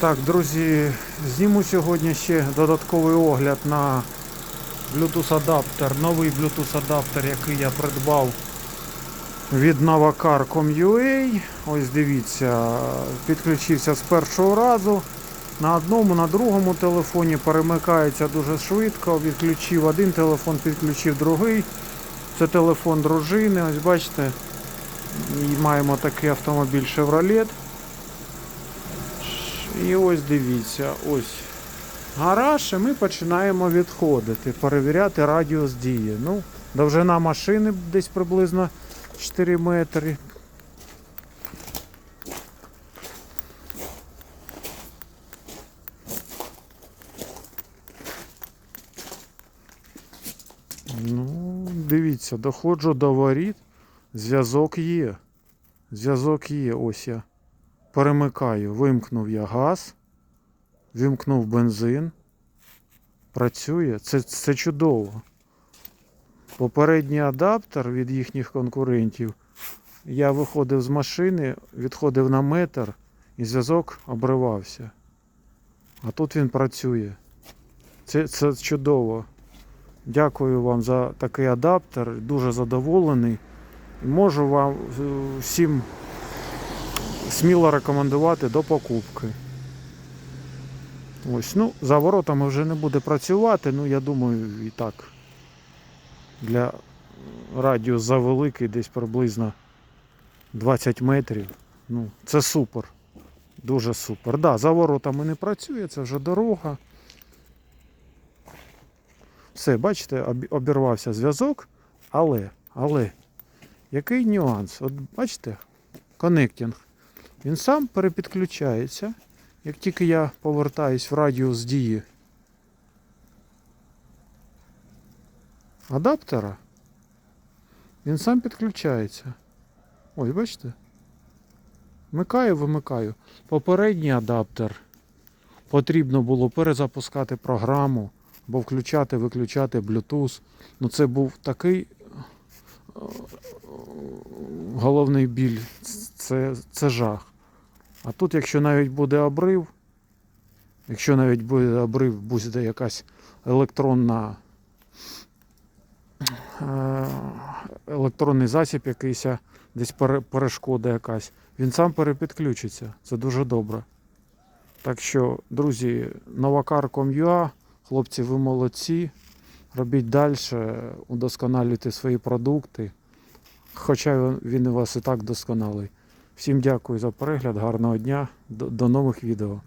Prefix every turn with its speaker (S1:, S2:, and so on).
S1: Так, друзі, зніму сьогодні ще додатковий огляд на Bluetooth адаптер, новий Bluetooth адаптер, який я придбав від Navacar.com.ua. Ось дивіться, підключився з першого разу. На одному, на другому телефоні перемикається дуже швидко. Відключив один телефон, підключив другий. Це телефон дружини. Ось бачите, і маємо такий автомобіль Chevrolet. І ось дивіться, ось гараж, і ми починаємо відходити, перевіряти радіус дії. Ну, довжина машини десь приблизно 4 метри. Ну, дивіться, доходжу до воріт. Зв'язок є. Зв'язок є, ось я перемикаю. Вимкнув я газ, вимкнув бензин. Працює. Це, це чудово. Попередній адаптер від їхніх конкурентів. Я виходив з машини, відходив на метр і зв'язок обривався. А тут він працює. Це, це чудово. Дякую вам за такий адаптер. Дуже задоволений. Можу вам е, всім сміло рекомендувати до покупки. Ось, ну, за воротами вже не буде працювати, ну я думаю, і так. Для радіус завеликий, десь приблизно 20 метрів. Ну, це супер. Дуже супер. Да, за воротами не працює, це вже дорога. Все, бачите, обірвався зв'язок, але, але, який нюанс? От бачите, коннектинг. Він сам перепідключається, як тільки я повертаюсь в радіус дії адаптера, він сам підключається. Ось, бачите? Вмикаю, вимикаю. Попередній адаптер потрібно було перезапускати програму або включати, виключати Bluetooth. Ну це був такий е, головний біль. Це, це жах. А тут, якщо навіть буде обрив, якщо навіть буде обрив, буде якась електронна е, електронний засіб якийсь, десь перешкода якась, він сам перепідключиться. Це дуже добре. Так що, друзі, новакар.com.ua, хлопці, ви молодці. Робіть далі, удосконалюйте свої продукти. Хоча він- у вас і так досконалий. Всім дякую за перегляд, гарного дня, до, нових відео.